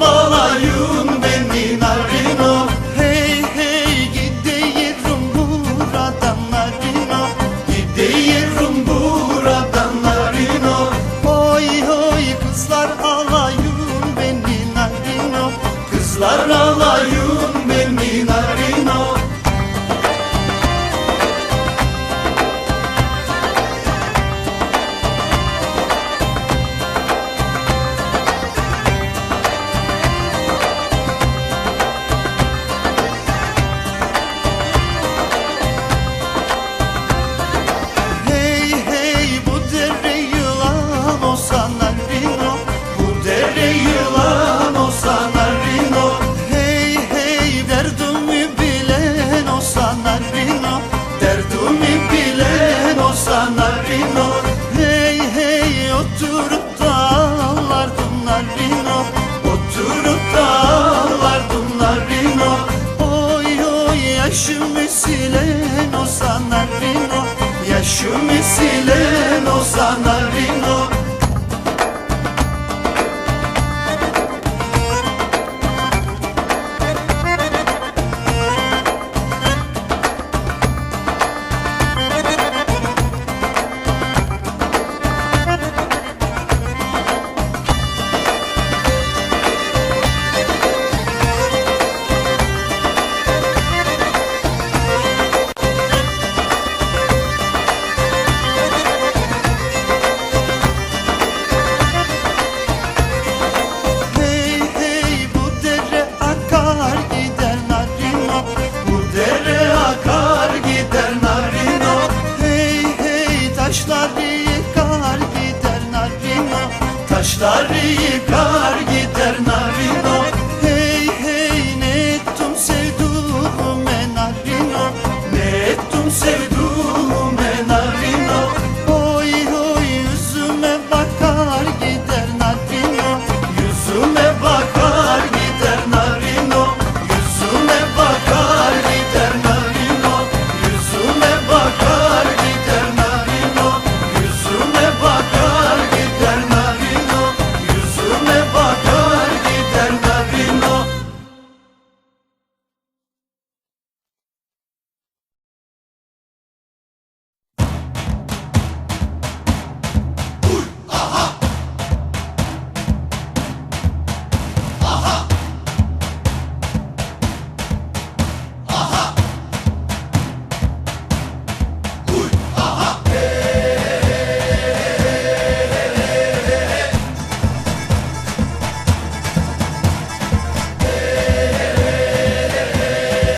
Malayum beni narino. Hey hey gideyirim buradan narino. Gideyirim buradan narino. Oy oy kızlar alayım beni narino. Kızlar alayım silen narino Hey Taşları yıkar gider narino